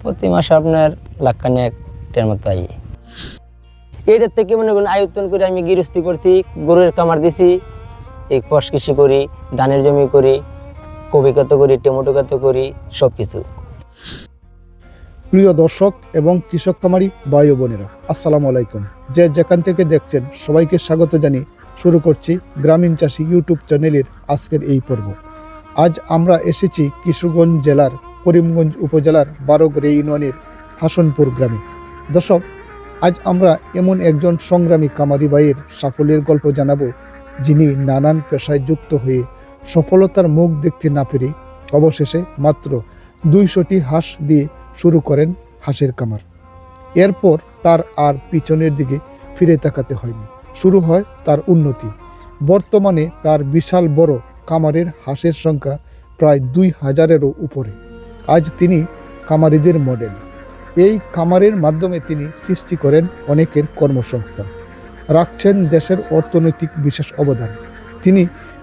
প্রতি মাসে আপনার লাখ খানেকের মতো আই এটার থেকে মনে করেন আয়ত্তন করে আমি গৃহস্থী করছি, গরুর কামার দিছি, এই পশ কৃষি করি, ধানের জমি করি কবি কত করি, টমেটো কত করি সব কিছু প্রিয় দর্শক এবং কৃষক কামারি ভাই বোনেরা, আসসালামু আলাইকুম। যে যেখান থেকে দেখছেন, সবাইকে স্বাগত জানিয়ে শুরু করছি গ্রামীণ চাষি ইউটিউব চ্যানেলের আজকের এই পর্ব। আজ আমরা এসেছি কিশোরগঞ্জ জেলার করিমগঞ্জ উপজেলার বারোগড়ে ইউনিয়নের হাসনপুর গ্রামে। দর্শক, আজ আমরা এমন একজন সংগ্রামী কামারি ভাইয়ের সাফল্যের গল্প জানাব, যিনি নানান পেশায় যুক্ত হয়ে সফলতার মুখ দেখতে না পেরে অবশেষে মাত্র দুইশোটি হাঁস দিয়ে শুরু করেন হাঁসের কামার এরপর তার আর পিছনের দিকে ফিরে তাকাতে হয়নি। শুরু হয় তার উন্নতি। বর্তমানে তার বিশাল বড় কামারের হাঁসের সংখ্যা প্রায় দুই হাজারেরও উপরে। আজ তিনি কামারিদের মডেল। এই কামারের মাধ্যমে তিনি সৃষ্টি করেন অনেকের কর্মসংস্থান। রাখছেন দেশের অর্থনৈতিক বিশেষ অবদান। তিনি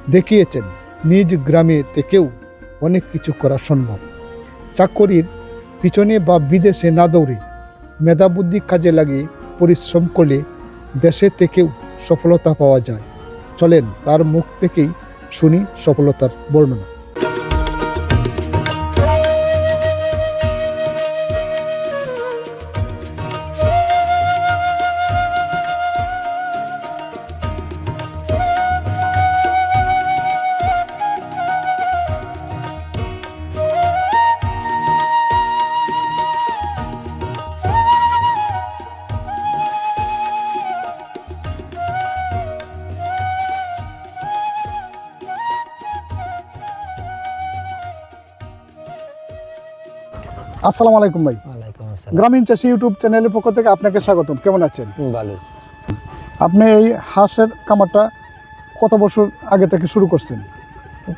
দেখিয়েছেন, নিজ গ্রামে থেকেও অনেক কিছু করা সম্ভব। চাকরির পিছনে বা বিদেশে না দৌড়ে মেধাবুদ্ধি কাজে লাগিয়ে পরিশ্রম করলে দেশে থেকেও সফলতা পাওয়া যায়। চলেন, তার মুখ থেকেই শুনি সফলতার বর্ণনা। আসসালামু আলাইকুম ভাই। ওয়ালাইকুম আসসালাম। গ্রামীণ চাষি ইউটিউব চ্যানেলের পক্ষ থেকে আপনাকে স্বাগতম। কেমন আছেন? ভালো আপনি এই হাঁসের কামারটা কত বছর আগে থেকে শুরু করছেন?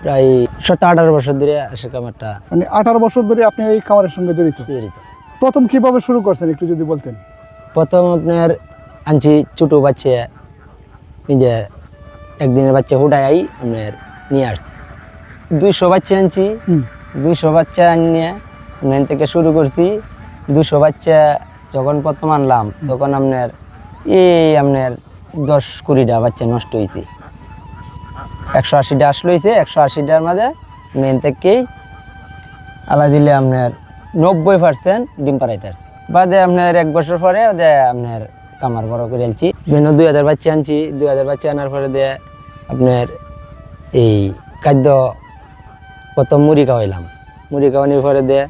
প্রায় সতেরো আঠারো বছর ধরে আশের কামারটা মানে আঠারো বছর ধরে আপনি এই খামারের সঙ্গে জড়িত। জড়িত। প্রথম কীভাবে শুরু করছেন একটু যদি বলতেন? প্রথম আপনার আনছি ছোটো বাচ্চা নিজে একদিনের বাচ্চা হুডাই আই আপনার নিয়ে আসছি। দুইশো বাচ্চা আনছি। দুইশো বাচ্চা নিয়ে মেন থেকে শুরু করছি। দুশো বাচ্চা যখন প্রথম আনলাম, তখন আপনার এই আপনার দশ কুড়িটা বাচ্চা নষ্ট হয়েছে। একশো আশিটা আসলো হয়েছে, একশো আশিটার মাঝে মেন থেকেই আলা দিলে আপনার নব্বই পার্সেন্ট ডিম পাড়াইতে আসছে। বাদে আপনার এক বছর পরে ওদের আপনার কামার বড় করে আনছি। বিভিন্ন দুই হাজার বাচ্চা আনছি। দুই হাজার বাচ্চা আনার পরে দিয়ে আপনার এই খাদ্য প্রথম মুড়ি খাওয়াইলাম। মুড়ি খাওয়ানোর পরে দিয়ে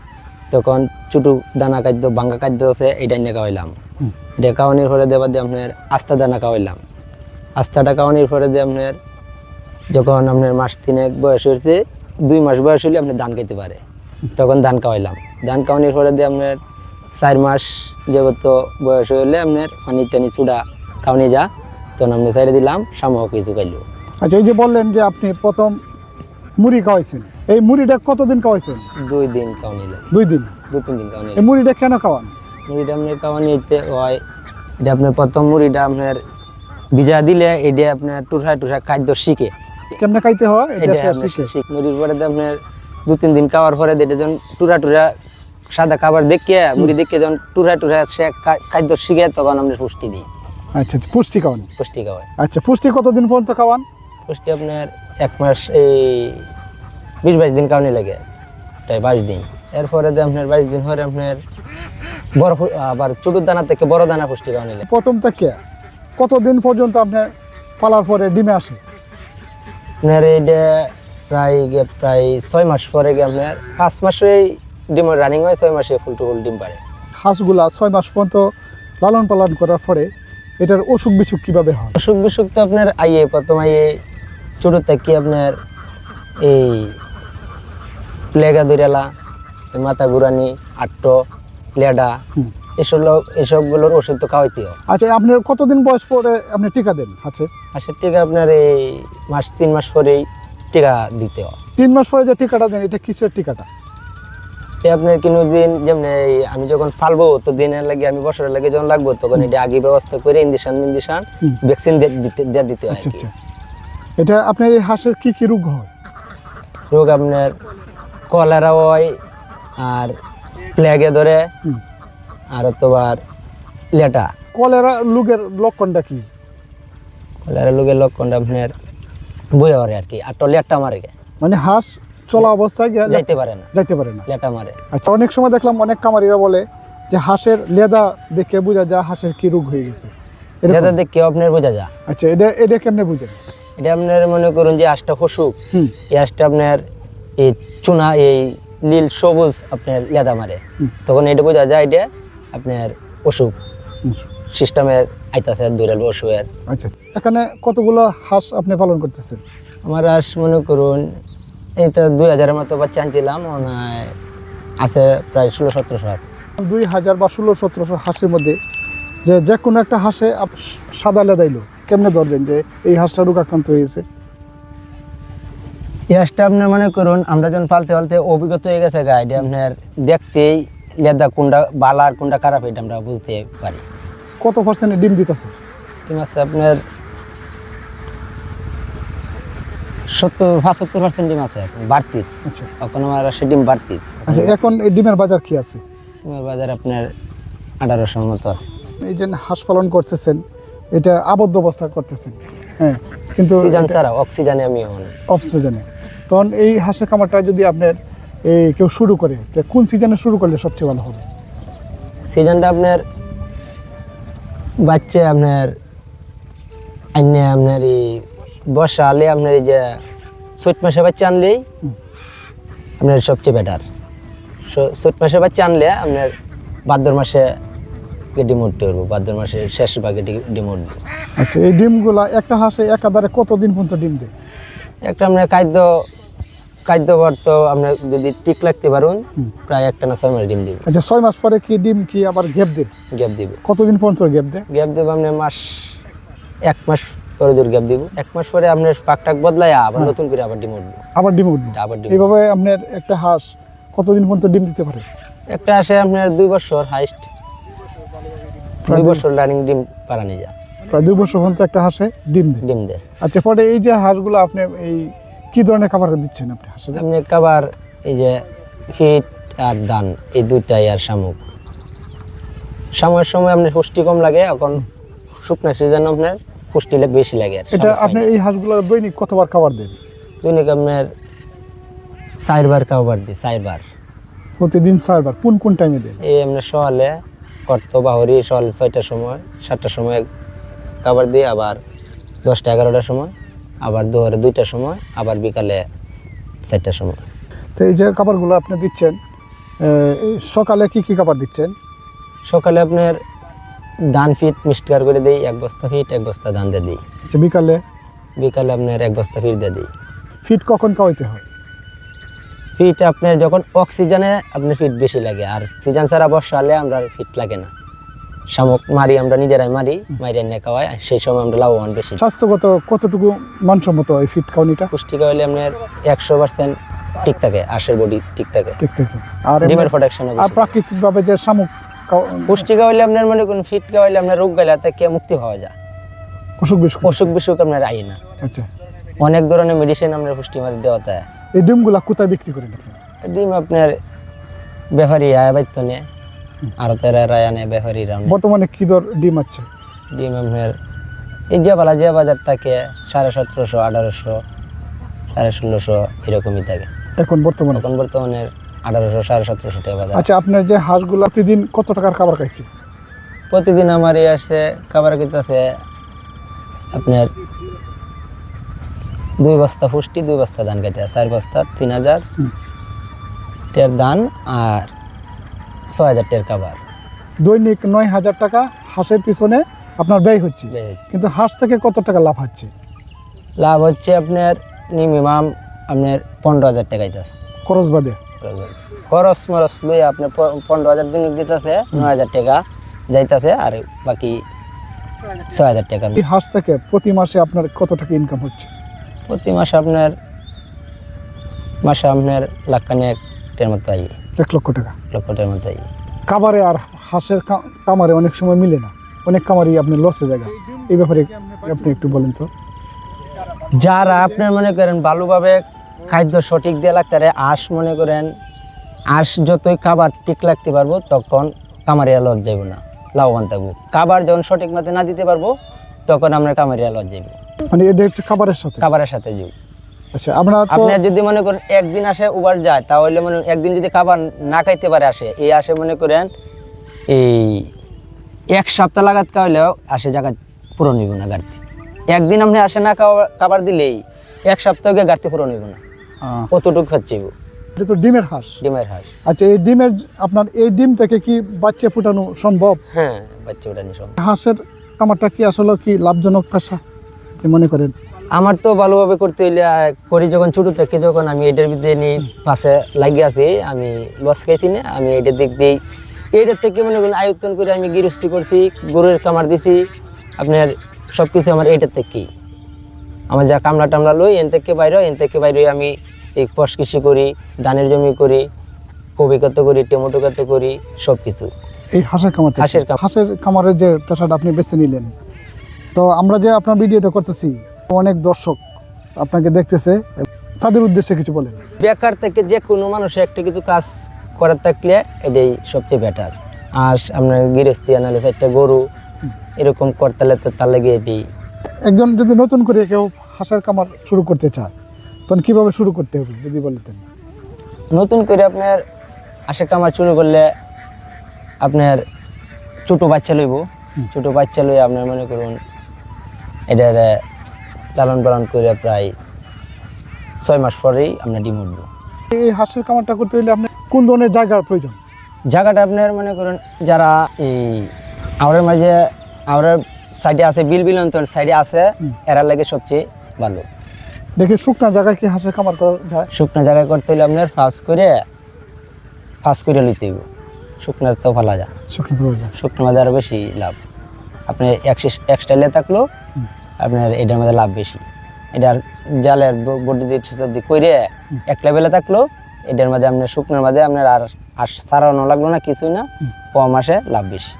তখন ছোটো দানা খাদ্য বাঙ্গা খাদ্য আছে এটা নিয়ে খাওয়াইলাম। এটা খাওয়ানোর পরে দিয়ে বাদে আপনার আস্তা দানা খাওয়াইলাম। আস্তাটা খাওয়ানোর পরে দিয়ে আপনার যখন আপনার মাস তিনেক বয়স হয়েছে দুই মাস বয়স হলে আপনি ধান খেতে পারে। তখন ধান খাওয়াইলাম। ধান খাওয়ানোর পরে দিয়ে আপনার চার মাস যেহেতু বয়স হলে আপনার পানি টানি চূড়া খাওয়ানি যা তখন আপনি চাইরে দিলাম সামহ কিছু খাইলো। আচ্ছা এই যে বললেন যে আপনি প্রথম মুড়ি খাওয়াইছেন। এই মুড়িটা কতদিন খাওয়াইছেন? দুই দিন খাওয়ানি দুই দিন? দু তিন দিন খাওয়ানি এই মুড়িটা কেন খাওয়ান? মুড়িটা আপনার খাওয়ানি হইতে হয় এটা আপনার প্রথম মুড়িটা আপনার ভিজা দিলে এটা আপনার টুসা টুসা খাদ্য শিখে। কেমনে খাইতে হয়? এটা শিখে। মুড়ির পরে তো আপনার দু তিন দিন খাওয়ার পরে এটা যখন টুরা টুরা সাদা খাবার দেখিয়ে মুড়ি দেখে যখন টুরা টুরা সে খাদ্য শিখে তখন আমরা পুষ্টি দিই। আচ্ছা আচ্ছা পুষ্টি খাওয়ান। পুষ্টি খাওয়াই। আচ্ছা পুষ্টি কতদিন পর্যন্ত খাওয়ান? পুষ্টি আপনার এক মাস এই বিশ বাইশ দিন খাওয়ানি লাগে। প্রায় বাইশ দিন। এরপরে আপনার বাইশ দিন পরে আপনার বড় আবার ছোট দানা থেকে বড় দানা পুষ্টি খাওয়ানি লাগে। প্রথম থেকে কতদিন পর্যন্ত আপনার পালার পরে ডিমে আসে? আপনার এইটা প্রায় গিয়ে প্রায় ছয় মাস পরে গিয়ে আপনার পাঁচ মাসেই ডিমের রানিং হয় ছয় মাসে ফুল টু ফুল ডিম পারে। হাঁসগুলা ছয় মাস পর্যন্ত লালন পালন করার পরে এটার অসুখ বিসুখ কীভাবে হয়? অসুখ বিসুখ তো আপনার আইয়ে প্রথম আইয়ে ছোট থেকে আপনার এই প্লেগা দৈরালা মাথা ঘুরানি আট্টো লেডা হুম। এসব এসবগুলোর ওষুধ তো খাওয়াইতে হয়। আচ্ছা আপনার কতদিন বয়স পরে আপনি টিকা দেন? হাঁসে আর সে টিকা আপনার এই মাস তিন মাস পরেই টিকা দিতে হয়। তিন মাস পরে যে টিকাটা দেন এটা কিসের টিকাটা? আপনার কোনো দিন যেমন আমি যখন ফালবো তো দিনের লাগে আমি বছরের লাগে যখন লাগবো তখন এটা আগে ব্যবস্থা করে ইঞ্জেকশন ইঞ্জেকশন। ভ্যাকসিন দিতে দিয়ে দিতে হয় আচ্ছা কি। আচ্ছা। এটা আপনার এই হাঁসের কি কি রোগ হয়? রোগ আপনার কলেরা হয় আর প্লেগে ধরে আর তোমার লেটা। কলেরা রোগের লক্ষণটা কি? কলেরা লোকের লক্ষণটা আপনার বই হরে আর কি আর তো লেটটা মারে গে। মানে হাঁস চলা অবস্থায় গিয়ে যাইতে পারে না। যাইতে পারে না। লেটা মারে। আচ্ছা অনেক সময় দেখলাম অনেক কামারিরা বলে যে হাঁসের লেদা দেখে বোঝা যায় হাঁসের কি রোগ হয়ে গেছে? যেটা দেখে আপনার বোঝা যা আচ্ছা এটা এটা কেমনে বুঝেন? এটা আপনার মনে করুন যে হসুক। হুম। এই আঁশটা আপনার এই চুনা এই নীল সবুজ আপনার লেদা মারে। তখন এটা বোঝা যায় এটা আপনার অসুখ। সিস্টেমের আইতাছে দূরের অসুখের। আচ্ছা এখানে কতগুলো হাঁস আপনি পালন করতেছেন? আমার হাঁস মনে করুন এই তো দুই হাজারের মতো বাচ্চা আনছিলাম আছে প্রায় ষোলো সতেরোশো আছে দুই হাজার বা ষোলো সতেরোশো হাঁসের মধ্যে যে যে কোনো একটা হাঁসে সাদা লেদাইলো। কেমনে ধরবেন যে এই হাঁসটা রোগ আক্রান্ত হয়েছে? এই হাঁসটা আপনার মনে করুন আমরা যখন পালতে পালতে অভিজ্ঞতা হয়ে গেছে গা এটা আপনার দেখতেই লেদা কোনটা বালা আর কোনটা খারাপ এটা আমরা বুঝতে পারি। কত পার্সেন্ট ডিম দিতেছে? ডিম আছে আপনার সত্তর পঁচাত্তর পার্সেন্ট ডিম আছে এখন বাড়তি। আচ্ছা। এখন আমার আসে ডিম বাড়তি। আচ্ছা এখন এই ডিমের বাজার কি আছে? ডিমের বাজার আপনার আঠারোশোর মতো আছে। এই যে হাঁস পালন করতেছেন এটা আবদ্ধ অবস্থা করতেছেন। হ্যাঁ কিন্তু ছাড়া অক্সিজেনে আমি অক্সিজেনে তখন এই হাঁসের খামারটা যদি আপনার এই কেউ শুরু করে তো কোন সিজনে শুরু করলে সবচেয়ে ভালো হবে? সিজনটা আপনার বাচ্চা আপনার আইনে আপনার এই বর্ষা আলে আপনার এই যে চৈত মাসে বাচ্চা আনলেই আপনার সবচেয়ে বেটার চৈত মাসে বাচ্চা আনলে আপনার ভাদ্র মাসে ডিম উঠতে পারব ভাদ্র মাসের শেষ ভাগে ডি- ডিম উঠবে আচ্ছা এই ডিমগুলা একটা হাঁসে একাধারে কতদিন পর্যন্ত ডিম দেয়? একটা আপনার খাদ্য খাদ্যবর তো আপনার যদি টিক লাগতে পারুন প্রায় একটা না ছয় মাস ডিম দিব। আচ্ছা ছয় মাস পরে কি ডিম কি আবার গ্যাপ দেয় গ্যাপ দিব। কতদিন পর্যন্ত গ্যাপ দেয়? গ্যাপ দেবো আপনার মাস এক মাস পরে দূর গ্যাপ দিব। এক মাস পরে আপনার পাক টাক বদলাই আবার নতুন করে আবার ডিম উঠবো। আবার ডিম উঠবে। আবার ডিম এইভাবে আপনার একটা হাঁস কতদিন পর্যন্ত ডিম দিতে পারে? একটা আসে আপনার দুই বছর হাইস্ট। দুই বছর রানিং ডিম পারানি যা প্রায় দুই বছর পর্যন্ত একটা হাঁসে ডিম দেয়। ডিম দেয়। আচ্ছা পরে এই যে হাঁসগুলো আপনি এই কি ধরনের খাবার দিচ্ছেন আপনি হাঁসের আপনি খাবার এই যে ফিট আর দান এই দুইটাই আর শামুক। সময়ের সময় আপনার পুষ্টি কম লাগে এখন শুকনা সিজন আপনার পুষ্টি বেশি লাগে এটা আপনি এই হাঁসগুলো দৈনিক কতবার খাবার দেন? দৈনিক আপনার চারবার খাবার দিই চারবার। প্রতিদিন চারবার কোন কোন টাইমে দেন? এই আপনার সকালে কর্ত বাহরি সকাল ছয়টার সময় সাতটার সময় খাবার দিই আবার দশটা এগারোটার সময়। আবার দুপুরে দুইটার সময় আবার বিকালে চারটার সময়। তো এই যে খাবারগুলো আপনি দিচ্ছেন সকালে কি কি খাবার দিচ্ছেন? সকালে আপনার ধান ফিট মিষ্টিকার করে দিই এক বস্তা ফিট এক বস্তা ধান দিয়ে দিই। আচ্ছা বিকালে? বিকালে আপনার এক বস্তা ফিট দিয়ে দিই। ফিট কখন খাওয়াইতে হয়? ফিট আপনার যখন অক্সিজেনে আপনার ফিট বেশি লাগে আর সিজন ছাড়া বর্ষা হলে আমরা ফিট লাগে না। শামুক মারি আমরা নিজেরাই মারি মারি এনে খাওয়াই আর সেই সময় আমরা লাভবান বেশি। স্বাস্থ্যগত কতটুকু মানসম্মত এই ফিট খাওয়ানিটা পুষ্টিকা হলে আপনার একশো পার্সেন্ট ঠিক থাকে আশের বডি ঠিক থাকে। ঠিক থেকে। আর ডিমের প্রোডাকশন আর প্রাকৃতিকভাবে যে শামুক পুষ্টিকা হলে আপনার মনে করুন ফিট খাওয়াইলে আপনার রোগ গেলে থেকে মুক্তি পাওয়া যায়। অসুখ বিসুখ? অসুখ বিসুখ আপনার আই না। আচ্ছা। অনেক ধরনের মেডিসিন আপনার পুষ্টি মাঝে দেওয়া হয় এই ডিমগুলা কোথায় বিক্রি করেন আপনি? ডিম আপনার ব্যাপারী আয় বাইত নিয়ে। আরও তেরা রায় আনে ব্যাপারীরা আনে। বর্তমানে কি দর ডিম আছে? ডিম আপনার এই যে বালা যে বাজার থাকে সাড়ে সতেরোশো আঠারোশো সাড়ে ষোলোশো এরকমই থাকে। এখন বর্তমানে? এখন বর্তমানে আঠারোশো সাড়ে সতেরোশো টাকা বাজার। আচ্ছা আপনার যে হাঁসগুলো প্রতিদিন কত টাকার খাবার খাইছে? প্রতিদিন আমার এই আসে খাবার কিন্তু আছে আপনার দুই বস্তা পুষ্টি দুই বস্তা ধান খাইতে চার বস্তা তিন হাজার। টের ধান আর ছয় হাজার টের খাবার। দৈনিক নয় হাজার টাকা হাঁসের পিছনে আপনার ব্যয় হচ্ছে। কিন্তু হাঁস থেকে কত টাকা লাভ হচ্ছে? লাভ হচ্ছে আপনার মিনিমাম আপনার পনেরো হাজার টাকা দিতেছে। খরচ বাদে? খরচ মরচ লই আপনার পনেরো হাজার দিনক দিতেছে নয় হাজার টাকা যাইতেছে আর বাকি ছয় হাজার টাকা। এই হাঁস থেকে প্রতি মাসে আপনার কত টাকা ইনকাম হচ্ছে? প্রতি মাসে আপনার মাসে আপনার লাখ খানিকের মতো আই এক লক্ষ টাকা। লক্ষটের মতো আই খাবারে আর হাঁসের কামারে অনেক সময় মিলে না। অনেক কামারই আপনি লসে জায়গা। এই ব্যাপারে আপনি একটু বলেন তো। যারা আপনার মনে করেন ভালোভাবে খাদ্য সঠিক দিয়ে লাগতে পারে আঁশ মনে করেন আঁশ যতই খাবার ঠিক লাগতে পারব তখন কামারিয়া লজ যাইব না লাভবান থাকব। খাবার যখন সঠিক মতে না দিতে পারব তখন আমরা কামারিয়া লজ যাইব। মানে এটা হচ্ছে খাবারের সাথে? খাবারের সাথে যাই আচ্ছা আমরা তো আপনার যদি মনে করেন একদিন আসে উবার যায় তাহলে মনে একদিন যদি খাবার না খাইতে পারে আসে এই আসে মনে করেন এই এক সপ্তাহ লাগাত খাওয়ালেও আসে জায়গা পুরো নিব না গাড়তি। একদিন আপনি আসে না খাওয়া- খাবার দিলেই এক সপ্তাহকে গাড়তি পুরো নিব না। আহ, অতটুকু হচ্ছে এটা তো ডিমের হাঁস। ডিমের হাঁস। আচ্ছা এই ডিমের আপনার এই ডিম থেকে কি বাচ্চা ফুটানো সম্ভব? হ্যাঁ বাচ্চা নিয়ে সব। হাঁসের কামারটা কি আসলে কি লাভজনক পেশা? কি মনে করেন? আমার তো ভালোভাবে করতে হইলে করি যখন ছোটো থেকে যখন আমি এটার ভিতরে নিয়ে পাশে লাগিয়ে আছি আমি লস খাইছি না আমি এটার দিক দিয়েই। এটার থেকে মনে করেন আয়ত্তন করে আমি গৃহস্থী করছি গরুর কামার দিছি আপনার সব কিছু আমার এইটার থেকেই। আমার যা কামলা টামলা লই এন থেকে বাইরে এন থেকে বাইরে আমি এই পশ কৃষি করি ধানের জমি করি কবি কত করি টমেটো কত করি সব কিছু এই হাঁসের থেকে? হাঁসের হাঁসের খামারের যে পেশাটা আপনি বেছে নিলেন। তো আমরা যে আপনার ভিডিওটা করতেছি অনেক দর্শক আপনাকে দেখতেছে। তাদের উদ্দেশ্যে কিছু বলেন। বেকার থেকে যে কোনো মানুষ একটা কিছু কাজ করার থাকলে এটাই সবচেয়ে বেটার আর আপনার গৃহস্থী আনালে একটা গরু এরকম করতে তো তার লাগে এটি একজন যদি নতুন করে কেউ হাঁসের খামার শুরু করতে চায় তখন কীভাবে শুরু করতে হবে যদি বলতেন? নতুন করে আপনার আশা কামার শুরু করলে আপনার ছোটো বাচ্চা লইব। ছোটো বাচ্চা লই আপনার মনে করুন এটার আহ, লালন পালন করে প্রায় ছয় মাস পরেই আপনার ডিম উঠবো। এই হাঁসের খামারটা করতে হলে আপনার কোন ধরনের জায়গার প্রয়োজন? জায়গাটা আপনার মনে করেন যারা এই আওয়ারের মাঝে আওয়ারের সাইডে আছে বিল বিল অঞ্চল সাইডে আছে। এরা লাগে সবচেয়ে ভালো। দেখি শুকনা জায়গায় কি হাঁসের খামার করা যায়? শুকনো জায়গায় করতে হলে আপনার ফাঁস করে ফাঁস করে লইতে হইব। শুকনো তো ভালো যায় শুকনো তো শুকনো মাঝে আরও বেশি লাভ। আপনি এক্সট্রা লে থাকলেও। আপনার এটার মধ্যে লাভ বেশি। এটার জালের বডি দিয়ে কইরে এক লেভেলে থাকলেও এটার মধ্যে আপনার শুকনোর মধ্যে আপনার আর আর সারানো লাগল না কিছুই না। কম আসে লাভ বেশি।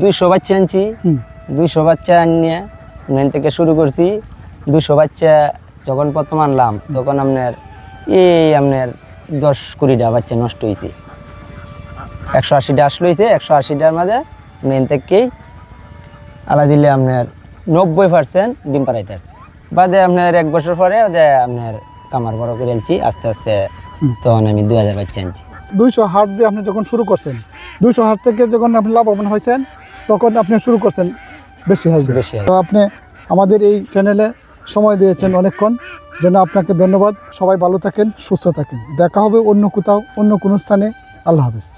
দুইশো বাচ্চা আনছি দুইশো বাচ্চা আনিয়ে মেন থেকে শুরু করছি দুশো বাচ্চা যখন প্রথম আনলাম তখন আপনার এই আপনার দশ কুড়িটা বাচ্চা নষ্ট হয়েছে একশো আশিটা আসলো হয়েছে একশো আশিটার মাঝে মেন থেকেই আলা দিলে আপনার নব্বই পার্সেন্ট ডিম পাড়াইতে আসছে। বাদে আপনার এক বছর পরে আপনার কামার বড় করে আনছি আস্তে আস্তে তখন আমি দু হাজার বাচ্চা আনছি। দুইশো হাট দিয়ে আপনি যখন শুরু করছেন দুইশো হাট থেকে যখন আপনি লাভবান হয়েছেন তখন আপনি শুরু করছেন বেশি হাঁস বেশি তো আপনি আমাদের এই চ্যানেলে সময় দিয়েছেন অনেকক্ষণ। যেন আপনাকে ধন্যবাদ। সবাই ভালো থাকেন সুস্থ থাকেন। দেখা হবে অন্য কোথাও অন্য কোনো স্থানে। আল্লাহ হাফেজ।